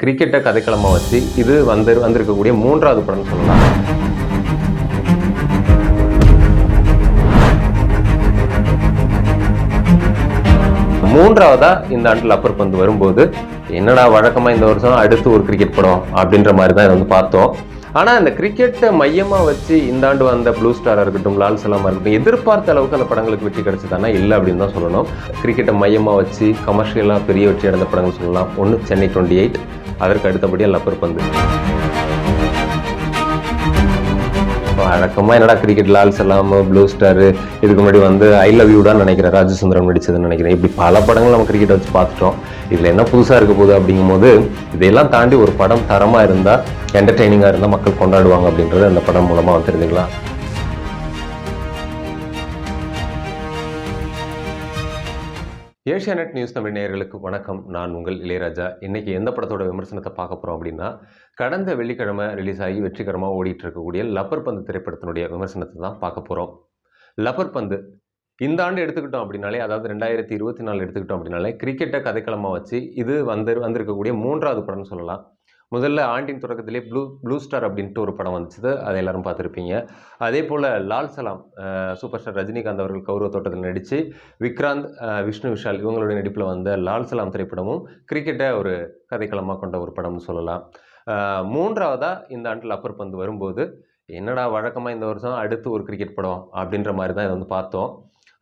கிரிக்கெட்டை கதைக்களமாக வச்சு இது வந்து வந்திருக்கக்கூடிய மூன்றாவது படம்னு சொல்லலாம். மூன்றாவதா இந்த ஆண்டில் அப்பர் பந்து வரும்போது என்னடா வழக்கமா இந்த வருஷம் அடுத்து ஒரு கிரிக்கெட் படம் அப்படின்ற மாதிரி தான் இதை வந்து பார்த்தோம். ஆனா இந்த கிரிக்கெட்டை மையமா வச்சு இந்த ஆண்டு வந்த ப்ளூ ஸ்டாரா இருக்கட்டும் லால் சலாமா இருக்கட்டும் எதிர்பார்த்த அளவுக்கு அந்த படங்களுக்கு வெற்றி கிடைச்சதானா? இல்லை அப்படின்னு தான் சொல்லணும். கிரிக்கெட்டை மையமா வச்சு கமர்ஷியலா பெரிய வெற்றி அடைந்த படங்கள் சொல்லலாம். ஒன்று சென்னை டுவெண்ட்டி எயிட் அதற்கு அடுத்தபடியாக லப்பர் பந்து. வழக்கமாக என்னடா cricket Lal Salaam blue star இதுக்கு முன்னாடி வந்து ஐ லவ் யூ தான் நினைக்கிறேன். ராஜசுந்தரம் நடிச்சதுன்னு நினைக்கிறேன். இப்படி பல படங்கள் நம்ம கிரிக்கெட் வச்சு பார்த்துட்டோம். இதில் என்ன புதுசாக இருக்க போகுது அப்படிங்கும்போது இதையெல்லாம் தாண்டி ஒரு படம் தரமாக இருந்தால் என்டர்டெய்னிங்காக இருந்தால் மக்கள் கொண்டாடுவாங்க அப்படின்றது அந்த படம் மூலமாக தெரிஞ்சுக்கலாம் ஏஷியாநெட் நியூஸ் தமிழ் நேயர்களுக்கு வணக்கம். நான் உங்கள் இளையராஜா. இன்றைக்கி எந்த படத்தோட விமர்சனத்தை பார்க்க போகிறோம் அப்படின்னா கடந்த வெள்ளிக்கிழமை ரிலீஸ் ஆகி வெற்றிகரமாக ஓடிட்டு இருக்கக்கூடிய லப்பர் பந்து திரைப்படத்தினுடைய விமர்சனத்தை தான் பார்க்க போகிறோம் லப்பர் பந்து. இந்த ஆண்டு எடுத்துக்கிட்டோம் அப்படின்னாலே அதாவது ரெண்டாயிரத்தி இருபத்தி நாலு எடுத்துக்கிட்டோம் அப்படின்னாலே கிரிக்கெட்டை கதைக்களமாக வச்சு இது வந்து வந்திருக்கக்கூடிய மூன்றாவது படம்னு சொல்லலாம். முதல்ல ஆண்டின் தொடக்கத்திலே ப்ளூ ப்ளூ ஸ்டார் அப்படின்ட்டு ஒரு படம் வந்துச்சு. அதை எல்லாரும் பார்த்துருப்பீங்க. அதே போல் லால் சலாம் சூப்பர் ஸ்டார் ரஜினிகாந்த் அவர்கள் கௌரவ தோட்டத்தில் நடித்து விக்ராந்த் விஷ்ணு விஷால் இவங்களுடைய நடிப்பில் வந்த லால் சலாம் திரைப்படமும் கிரிக்கெட்டை ஒரு கதைக்களமாக கொண்ட ஒரு படம்னு சொல்லலாம். மூன்றாவதாக இந்த ஆண்டில் அப்பர் பந்து வரும்போது என்னடா வழக்கமாக இந்த வருஷம் அடுத்து ஒரு கிரிக்கெட் படம் அப்படின்ற மாதிரி தான் இதை வந்து பார்த்தோம்.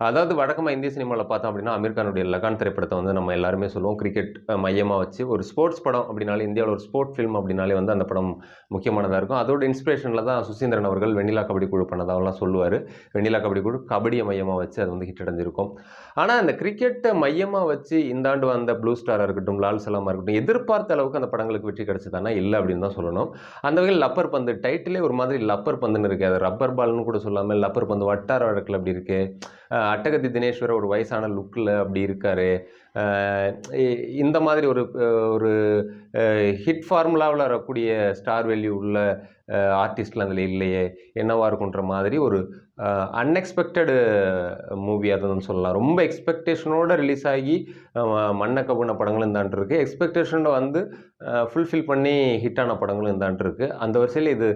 அதாவது வழக்கமாக இந்திய சினிமாவில் பார்த்தோம் அப்படின்னா அமீர்கானுடைய லகான் திரைப்படத்தை வந்து நம்ம எல்லாருமே சொல்லுவோம். கிரிக்கெட் மையமாக வச்சு ஒரு ஸ்போர்ட்ஸ் படம் அப்படின்னாலே இந்தியாவில் ஒரு ஸ்போர்ட் ஃபிலிம் அப்படின்னாலே வந்து அந்த படம் முக்கியமானதாக இருக்கும். அதோட இன்ஸ்பிரேஷனில் தான் சுசீந்திரன் அவர்கள் வெண்ணிலா கபடி குழு பண்ணதாகலாம் சொல்லுவார். வெண்ணிலா கபடி குழு கபடியை மையமாக வச்சு அது வந்து ஹிட் அடைஞ்சிருக்கும். ஆனால் அந்த கிரிக்கெட்டை மையமாக வச்சு இந்த ஆண்டு வந்த ப்ளூ ஸ்டாராக இருக்கட்டும் லால் சலாமா இருக்கட்டும் எதிர்பார்த்த அளவுக்கு அந்த படங்களுக்கு வெற்றி கிடச்சிதானா இல்லை அப்படின்னு தான் சொல்லணும். அந்த வகையில் லப்பர் பந்து டைட்டிலே ஒரு மாதிரி லப்பர் பந்துன்னு இருக்குது அது ரப்பர் பால்னு கூட சொல்லாமல் லப்பர் பந்து வட்டார வழக்கில் அப்படி இருக்குது அட்டகத்தி தினேஸ்வரர் ஒரு வயசான லுக்கில் அப்படி இருக்காரு. இந்த மாதிரி ஒரு ஒரு ஹிட் ஃபார்முலாவில் வரக்கூடிய ஸ்டார் வேல்யூ உள்ள ஆர்டிஸ்ட்லாம் அதில் இல்லையே என்னவாக இருக்குன்ற மாதிரி ஒரு அன்எக்ஸ்பெக்டடு மூவி அதுன்னு சொல்லலாம். ரொம்ப எக்ஸ்பெக்டேஷனோட ரிலீஸ் ஆகி அஹ் மண்ணை படங்களும் இந்தாண்டு இருக்குது எக்ஸ்பெக்டேஷனோட வந்து ஃபுல்ஃபில் பண்ணி ஹிட்டான படங்களும் இந்தாண்டு இருக்குது அந்த வரிசையில் இது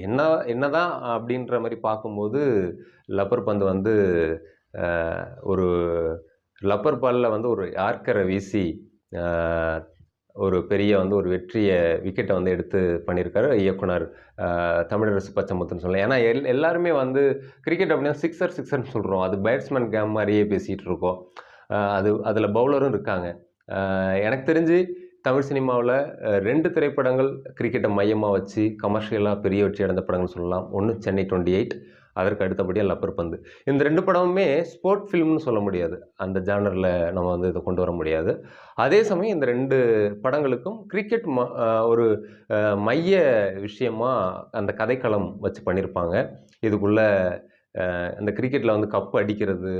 என்ன என்ன என்னதான் அப்படின்ற மாதிரி பார்க்கும்போது லப்பர் பந்து வந்து ஒரு லப்பர் பாலில் வந்து ஒரு யார்க்கரை வீசி ஒரு பெரிய வந்து ஒரு வெற்றியை விக்கெட்டை வந்து எடுத்து பண்ணியிருக்காரு இயக்குனர் தமிழரசு பச்சமுத்துன்னு சொல்லலாம் ஏன்னா எல் எல்லாருமே வந்து கிரிக்கெட் அப்படின்னா சிக்ஸர் சிக்ஸர்னு சொல்கிறோம் அது பேட்ஸ்மேன் கேம் மாதிரியே பேசிகிட்டு இருக்கோம். அது அதில் பவுலரும் இருக்காங்க. எனக்கு தெரிஞ்சு தமிழ் சினிமாவில் ரெண்டு திரைப்படங்கள் கிரிக்கெட்டை மையமாக வச்சு கமர்ஷியலாக பெரிய வெற்றி அடைந்த படங்கள் சொல்லலாம். ஒன்று சென்னை டுவெண்ட்டி எயிட் அதற்கு அடுத்தபடியாக லப்பர் பந்து. இந்த ரெண்டு படமுமே ஸ்போர்ட் ஃபிலிம்னு சொல்ல முடியாது. அந்த ஜானரில் நம்ம வந்து இதை கொண்டு வர முடியாது. அதே சமயம் இந்த ரெண்டு படங்களுக்கும் கிரிக்கெட் ம ஒரு மைய விஷயமாக அந்த கதைக்களம் வச்சு பண்ணியிருப்பாங்க இதுக்குள்ளே இந்த கிரிக்கெட்டில் வந்து கப் அடிக்கிறது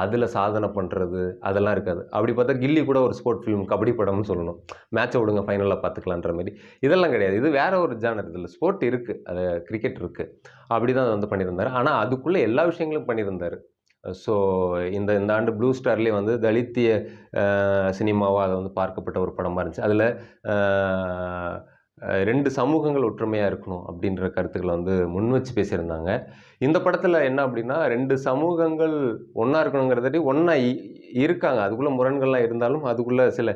அதில் சாதனை பண்ணுறது அதெல்லாம் இருக்காது. அப்படி பார்த்தா கில்லி கூட ஒரு ஸ்போர்ட் ஃபிலிம் கபடி படம்னு சொல்லணும். மேட்சை விடுங்க ஃபைனலாக பார்த்துக்கலான்ற மாதிரி. இதெல்லாம் கிடையாது. இது வேற ஒரு ஜானர் இதில் ஸ்போர்ட் இருக்குது அது கிரிக்கெட் இருக்குது அப்படி தான் அதை வந்து பண்ணியிருந்தார். ஆனால் அதுக்குள்ளே எல்லா விஷயங்களும் பண்ணியிருந்தார். ஸோ இந்த இந்த ஆண்டு ப்ளூ ஸ்டார்லேயே வந்து தலித்திய சினிமாவாக அதை வந்து பார்க்கப்பட்ட ஒரு படமாக இருந்துச்சு. அதில் ரெண்டு சமூகங்கள் ஒற்றுமையாக இருக்கணும் அப்படின்ற கருத்துக்களை வந்து முன் வச்சு பேசியிருந்தாங்க. இந்த படத்தில் என்ன அப்படின்னா ரெண்டு சமூகங்கள் ஒன்றா இருக்கணுங்கிறதாட்டி ஒன்றா இருக்காங்க. அதுக்குள்ளே முரண்கள்லாம் இருந்தாலும் அதுக்குள்ளே சில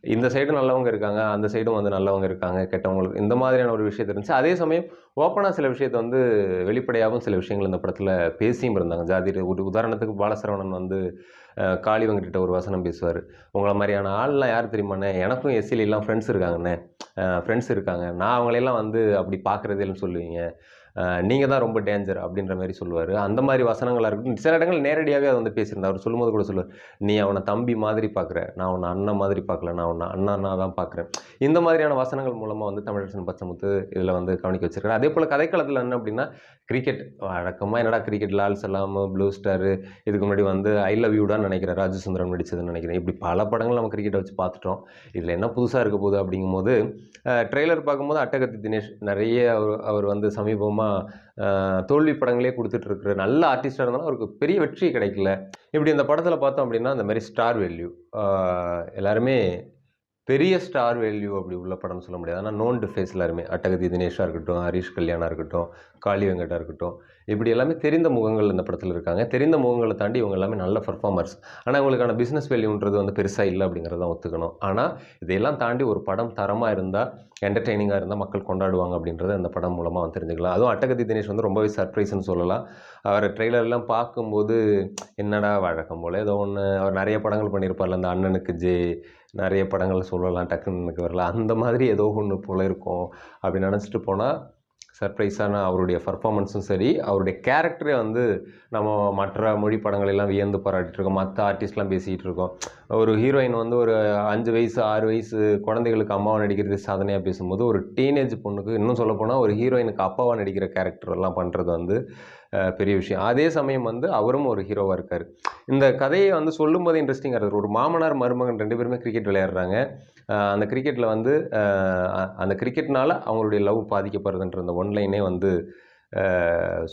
இந்த சைடும் நல்லவங்க இருக்காங்க அந்த சைடும் வந்து நல்லவங்க இருக்காங்க கெட்டவங்களுக்கு இந்த மாதிரியான ஒரு விஷயத்தை இருந்துச்சு. அதே சமயம் ஓப்பனாக சில விஷயத்தை வந்து வெளிப்படையாகவும் சில விஷயங்கள் இந்த படத்தில் பேசியும் இருந்தாங்க. ஜாதி ஒரு உதாரணத்துக்கு பாலசரவணன் வந்து அஹ், காளி ஒரு வசனம் பேசுவார். உங்களை மாதிரியான ஆள்லாம் யார் தெரியுமாண்ணே? எனக்கும் எஸ்சிலாம் ஃப்ரெண்ட்ஸ் இருக்காங்கண்ணே. ஃப்ரெண்ட்ஸ் இருக்காங்க. நான் அவங்களையெல்லாம் வந்து அப்படி பார்க்குறதே இல்லைன்னு சொல்லுவீங்க. நீங்கள் தான் ரொம்ப டேஞ்சர் அப்படின்ற மாதிரி சொல்லுவார். அந்த மாதிரி வசனங்களாக இருக்கும் சில இடங்கள் நேரடியாகவே அதை வந்து பேசியிருந்தார். அவர் சொல்லும்போது கூட சொல்லுவார் நீ அவனை தம்பி மாதிரி பார்க்குற நான் உன்னை அண்ணன் மாதிரி பார்க்கல நான் உன்னை அண்ணா தான் பார்க்குறேன் இந்த மாதிரியான வசனங்கள் மூலமாக வந்து தமிழரசன் பச்சமுத்து இதில் வந்து கவனிக்க வச்சிருக்காரு. அதே போல் கதைக்களத்தில் என்ன அப்படின்னா கிரிக்கெட் வழக்கமாக என்னடா cricket Lal Salaam blue star இதுக்கு முன்னாடி வந்து ஐ லவ் யூ தான் நினைக்கிறேன். ராஜசுந்தரம் நடித்ததுன்னு நினைக்கிறேன். இப்படி பல படங்கள் நம்ம கிரிக்கெட்டை வச்சு பார்த்துட்டோம். இதில் என்ன புதுசாக இருக்க போகுது அப்படிங்கும்போது ட்ரெய்லர் பார்க்கும்போது அட்டகத்தி தினேஷ் நிறைய அவர் அவர் வந்து சமீபமாக தோல்வி படங்களே கொடுத்துட்ருக்குற நல்ல ஆர்டிஸ்டாக இருந்தாலும் அவருக்கு பெரிய வெற்றி கிடைக்கல. இப்படி இந்த படத்தில் பார்த்தோம் அப்படின்னா அந்த மாதிரி ஸ்டார் வேல்யூ எல்லாருமே பெரிய ஸ்டார் வேல்யூ அப்படி உள்ள படம்னு சொல்ல முடியாது. ஆனால் நோன்டு ஃபேஸ் எல்லாருமே. அட்டகதி தினேஷாக இருக்கட்டும் ஹரிஷ் கல்யாணா இருக்கட்டும் காளி வெங்கடா இருக்கட்டும் இப்படி எல்லாமே தெரிந்த முகங்கள் இந்த படத்தில் இருக்காங்க. தெரிந்த முகங்களை தாண்டி இவங்க எல்லாமே நல்ல பர்ஃபார்மர்ஸ் ஆனால் இவங்களுக்கான பிஸ்னஸ் வேல்யூன்றது வந்து பெருசாக இல்லை அப்படிங்கிறத ஒத்துக்கணும். ஆனால் இதையெல்லாம் தாண்டி ஒரு படம் தரமாக இருந்தால் என்டர்டெய்னிங்காக இருந்தால் மக்கள் கொண்டாடுவாங்க அப்படின்றத அந்த படம் மூலமாக வந்து தெரிஞ்சுக்கலாம். அதுவும் அட்டகதி தினேஷ் வந்து ரொம்பவே சர்ப்ரைஸ்னு சொல்லலாம். அவர் ட்ரெய்லர்லாம் பார்க்கும்போது என்னடா வழக்கம் போல் ஏதோ ஒன்று அவர் நிறைய படங்கள் பண்ணியிருப்பார்ல அந்த அண்ணனுக்கு ஜே நிறைய படங்கள் சொல்லலாம் டக்குன்னு எனக்கு வரல. அந்த மாதிரி ஏதோ ஒன்று போல இருக்கும் அப்படி நினச்சிட்டு போனால் சர்ப்ரைஸான அவருடைய பர்ஃபாமன்ஸும் சரி அவருடைய கேரக்டரே வந்து நம்ம மற்ற மொழி படங்களெல்லாம் வியந்து பாராட்டிட்டு இருக்கோம். மற்ற ஆர்டிஸ்ட்லாம் பேசிகிட்டு இருக்கோம். ஒரு ஹீரோயின் வந்து ஒரு அஞ்சு வயசு ஆறு வயசு குழந்தைகளுக்கு அம்மாவை நடிக்கிறது சாதனையாக பேசும்போது ஒரு டீனேஜ் பொண்ணுக்கு இன்னும் சொல்லப்போனால் ஒரு ஹீரோயினுக்கு அப்பாவாக நடிக்கிற கேரக்டர் எல்லாம் பண்ணுறது வந்து பெரிய விஷயம். அதே சமயம் வந்து அவரும் ஒரு ஹீரோவாக இருக்கார். இந்த கதையை வந்து சொல்லும்போது இன்ட்ரெஸ்டிங்காக இருக்குது ஒரு மாமனார் மருமகன் ரெண்டு பேருமே கிரிக்கெட் விளையாடுறாங்க. அந்த கிரிக்கெட்டில் வந்து அந்த கிரிக்கெட்னால அவங்களுடைய லவ் பாதிக்கப்படுதுன்ற அந்த ஒன்லைனே வந்து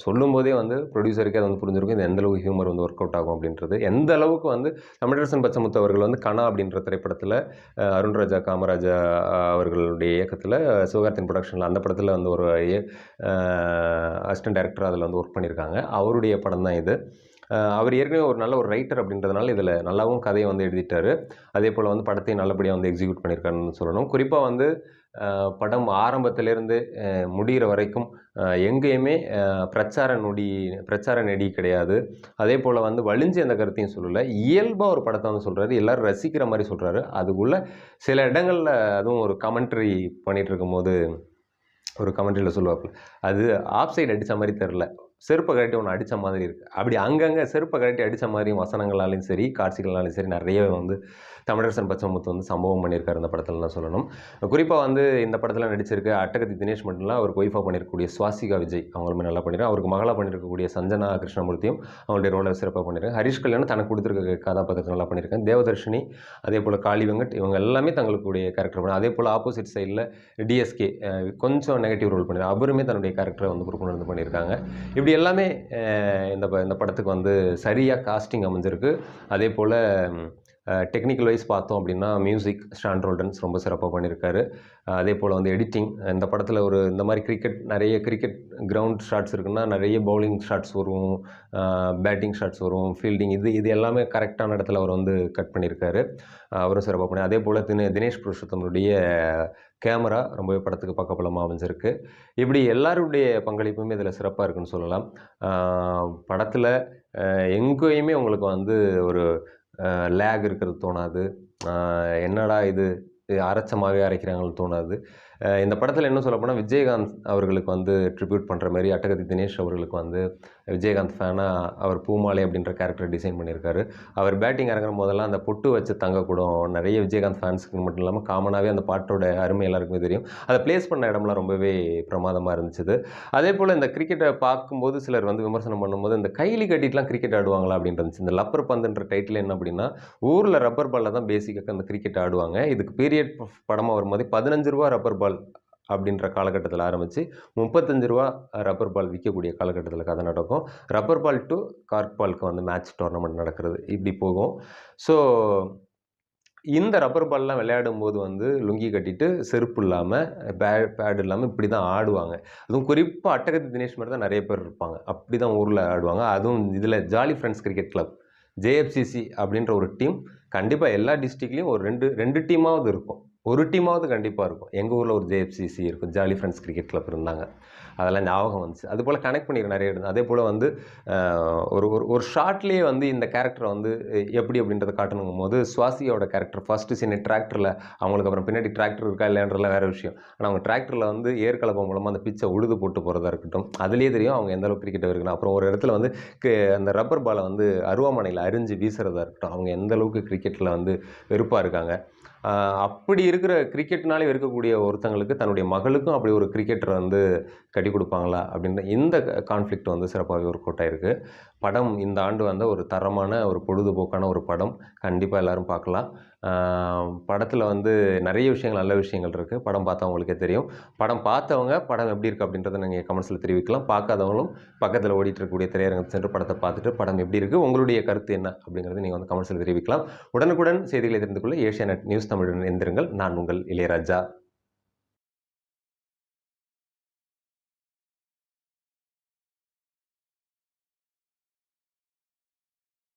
சொல்லும் சொல்லும்போதே வந்து ப்ரொடியூசருக்கே அது வந்து புரிஞ்சிருக்கும். இது எந்த அளவுக்கு ஹியூமர் வந்து ஒர்க் அவுட் ஆகும் அப்படின்றது. எந்த அளவுக்கு வந்து தமிழரசன் பச்சமுத்து அவர்கள் வந்து கனா அப்படின்ற திரைப்படத்தில் அருண்ராஜா காமராஜா அவர்களுடைய இயக்கத்தில் சிவகார்த்தின் ப்ரொடக்ஷனில் அந்த படத்தில் வந்து ஒரு அசிஸ்டன்ட் டைரக்டர் அதில் வந்து ஒர்க் பண்ணியிருக்காங்க அவருடைய படம் தான் இது. அவர் ஏற்கனவே ஒரு நல்ல ஒரு ரைட்டர் அப்படின்றதுனால இதில் நல்லாவும் கதையை வந்து எழுதிட்டார். அதே போல் வந்து படத்தையும் நல்லபடியாக வந்து எக்ஸிக்யூட் பண்ணியிருக்காருன்னு சொல்லணும். குறிப்பாக வந்து படம் ஆரம்பத்திலேருந்து முடிகிற வரைக்கும் எங்கேயுமே பிரச்சார நொடி பிரச்சார நெடி கிடையாது. அதே போல் வந்து வலிஞ்சு அந்த கருத்தையும் சொல்லலை. இயல்பாக ஒரு படத்தை வந்து சொல்கிறாரு எல்லோரும் ரசிக்கிற மாதிரி சொல்கிறாரு அதுக்குள்ளே சில இடங்களில் அதுவும் ஒரு கமெண்ட்ரி பண்ணிகிட்டு இருக்கும்போது ஒரு கமெண்ட்ரியில் சொல்லுவாப்புல அது ஆஃப் சைடு அடித்த மாதிரி தெரில செருப்பை கழட்டி ஒன்று அடித்த மாதிரி இருக்குது அப்படி அங்கங்கே செருப்பை கட்டி அடித்த மாதிரியும் வசனங்களாலையும் சரி காட்சிகளாலையும் சரி நிறையவே வந்து தமிழரசன் பச்சமுத்து வந்து சம்பவம் பண்ணியிருக்காரு இந்த படத்தில் தான் சொல்லணும். குறிப்பாக வந்து இந்த படத்தில் நடிச்சிருக்க அட்டகத்தி தினேஷ் மட்டும்லாம் அவர் அவருக்கு ஒய்ஃபாக பண்ணியிருக்கக்கூடிய சுவாசிகா விஜய் அவங்களுமே நல்லா பண்ணியிருக்காங்க அவருக்கு மகளாக பண்ணியிருக்கக்கூடிய சஞ்சனா கிருஷ்ணமூர்த்தியும் அவங்களுடைய ரோலை சிறப்பாக பண்ணியிருக்காங்க ஹரிஷ் கல்யாணம் தனக்கு கொடுத்துருக்க கதாபாத்திரத்தை நல்லா பண்ணியிருக்காங்க தேவதர்ஷினி அதே போல் காளி வெங்கட் இவங்க எல்லாமே தங்களுக்குடைய கேரக்டர் பண்ண அதே போல் ஆப்போசிட் சைடில் டிஎஸ்கே கொஞ்சம் நெகட்டிவ் ரோல் பண்ணியிருக்காங்க அவருமே தன்னுடைய கேரக்டரை வந்து கொண்டு வந்து பண்ணியிருக்காங்க இப்படி எல்லாமே இந்த ப- இந்த படத்துக்கு வந்து சரியாக காஸ்டிங் அமைஞ்சிருக்கு. அதே போல் டெக்னிக்கல் வைஸ் பார்த்தோம் அப்படின்னா மியூசிக் ஸ்டாண்ட் ரோல்டன்ஸ் ரொம்ப சிறப்பாக பண்ணியிருக்காரு அதே போல் வந்து எடிட்டிங் இந்த படத்தில் ஒரு இந்த மாதிரி கிரிக்கெட் நிறைய கிரிக்கெட் கிரவுண்ட் ஷாட்ஸ் இருக்குன்னா நிறைய பவுலிங் ஷாட்ஸ் வரும் பேட்டிங் ஷாட்ஸ் வரும் ஃபீல்டிங் இது இது எல்லாமே கரெக்டான இடத்துல அவர் வந்து கட் பண்ணியிருக்காரு அவரும் சிறப்பாக பண்ணி அதே போல் தின தினேஷ் புருஷோத்தமனுடைய கேமரா ரொம்பவே படத்துக்கு பக்கபலமாக அமைஞ்சிருக்கு. இப்படி எல்லாருடைய பங்களிப்புமே இதில் சிறப்பாக இருக்குன்னு சொல்லலாம். படத்தில் எங்கேயுமே உங்களுக்கு வந்து ஒரு லேக் இருக்கிறது தோணாது. என்னடா இது? அரைச்ச அரைச்சமாகவே அரைக்கிறாங்கன்னு தோணாது. இந்த படத்தில் என்ன சொல்ல போனால் விஜயகாந்த் அவர்களுக்கு வந்து ட்ரிபியூட் பண்ணுற மாதிரி அட்டகத்தி தினேஷ் அவர்களுக்கு வந்து விஜயகாந்த் ஃபேனாக அவர் பூமாலை அப்படின்ற கேரக்டர் டிசைன் பண்ணியிருக்காரு. அவர் பேட்டிங் இறங்குற போதெல்லாம் அந்த பொட்டு வச்சு தங்கக்கூடும் நிறைய விஜயகாந்த் ஃபேன்ஸுக்கு மட்டும் இல்லாமல் காமனாகவே அந்த பாட்டோட அருமை எல்லாருக்குமே தெரியும். அதை ப்ளேஸ் பண்ண இடம்லாம் ரொம்பவே பிரமாதமாக இருந்துச்சு அதே போல் இந்த கிரிக்கெட்டை பார்க்கும்போது சிலர் வந்து விமர்சனம் பண்ணும்போது இந்த கைலி கட்டிட்டுலாம் கிரிக்கெட் ஆடுவாங்களா அப்படின்னு இருந்துச்சு. இந்த லப்பர் பந்துன்ற டைட்டில் என்ன அப்படின்னா ஊரில் ரப்பர் பாலில் தான் பேசிக்காக அந்த கிரிக்கெட் ஆடுவாங்க. இதுக்கு பீரியட் படமாக வரும்போது பதினஞ்சு ரூபா ரப்பர் பால் அப்படின்ற காலகட்டத்தில் ஆரம்பித்து முப்பத்தஞ்சு ரூபா ரப்பர் பால் விற்கக்கூடிய காலகட்டத்தில் கதை நடக்கும். ரப்பர் பால் டு கார்க் பாலுக்கு வந்து மேட்ச் டோர்னமெண்ட் நடக்கிறது. இப்படி போகும். ஸோ இந்த ரப்பர் பால்லாம் விளையாடும் போது வந்து லுங்கி கட்டிட்டு செருப்பு இல்லாமல் பே பேடு இல்லாமல் இப்படி தான் ஆடுவாங்க. அதுவும் குறிப்பாக அட்டகத்தி தினேஷ் மாதிரி தான் நிறைய பேர் இருப்பாங்க. அப்படி தான் ஊரில் ஆடுவாங்க. அதுவும் இதில் jolly friends cricket club JFCC அப்படின்ற ஒரு டீம் கண்டிப்பாக எல்லா டிஸ்ட்ரிக்ட்லேயும் ஒரு ரெண்டு ரெண்டு டீமாவது இருக்கும். ஒரு டீமாவது கண்டிப்பாக இருக்கும். எங்கள் ஊரில் ஒரு ஜேஎஃப்சிசி இருக்கும். ஜாலி ஃப்ரெண்ட்ஸ் கிரிக்கெட் கிளப் இருந்தாங்க. அதெல்லாம் ஞாபகம் வந்துச்சு. அது போல் கனெக்ட் பண்ணியிருக்க நிறைய இடம் அதே போல் வந்து ஒரு ஒரு ஒரு ஷார்ட்லேயே வந்து இந்த கேரக்டரை வந்து எப்படி அப்படின்றத காட்டணுங்கும் போது சுவாசியோட கேரக்டர் ஃபஸ்ட்டு சின்ன டிராக்டரில் அவங்களுக்கு அப்புறம் பின்னாடி டிராக்டர் இருக்கா இல்லைன்றதுலாம் வேறு விஷயம். ஆனால் அவங்க டிராக்டரில் வந்து ஏற்கலப்பம் மூலமாக அந்த பிச்சை உழுது போட்டு போகிறதா இருக்கட்டும் அதுலேயே தெரியும் அவங்க எந்த அளவுக்கு கிரிக்கெட் இருக்கணும். அப்புறம் ஒரு இடத்துல வந்து அந்த ரப்பர் பாலை வந்து அருவாமனையில் அரிஞ்சு வீசுறதா இருக்கட்டும். அவங்க எந்த அளவுக்கு கிரிக்கெட்டில் வந்து வெறுப்பாக இருக்காங்க. அப்படி இருக்கிற கிரிக்கெட்னாலே இருக்கக்கூடிய ஒருத்தங்களுக்கு தன்னுடைய மகளுக்கும் அப்படி ஒரு கிரிக்கெட்டரை வந்து கட்டி கொடுப்பாங்களா? அப்படின்ற இந்த கான்ஃப்ளிக்ட் வந்து சிறப்பாகவே ஒர்க் அவுட் இருக்குது படம் இந்த ஆண்டு வந்த ஒரு தரமான ஒரு பொழுதுபோக்கான ஒரு படம். கண்டிப்பாக எல்லாரும் பார்க்கலாம். படத்தில் வந்து நிறைய விஷயங்கள் நல்ல விஷயங்கள் இருக்குது படம் பார்த்தவங்களுக்கே தெரியும். படம் பார்த்தவங்க படம் எப்படி இருக்குது அப்படின்றத நீங்கள் கமெண்ட்ஸில் தெரிவிக்கலாம். பார்க்காதவங்களும் பக்கத்தில் ஓடிட்டு இருக்கக்கூடிய திரையரங்கம் சென்று படத்தை பார்த்துட்டு படம் எப்படி இருக்குது உங்களுடைய கருத்து என்ன அப்படிங்கிறது நீங்கள் வந்து கமெண்ட்ஸில் தெரிவிக்கலாம். உடனுக்குடன் செய்திகளை தெரிந்து கொள்ள ஏஷியா நியூஸ் தமிழுடன் எந்திருங்கள் நான் உங்கள் இளையராஜா.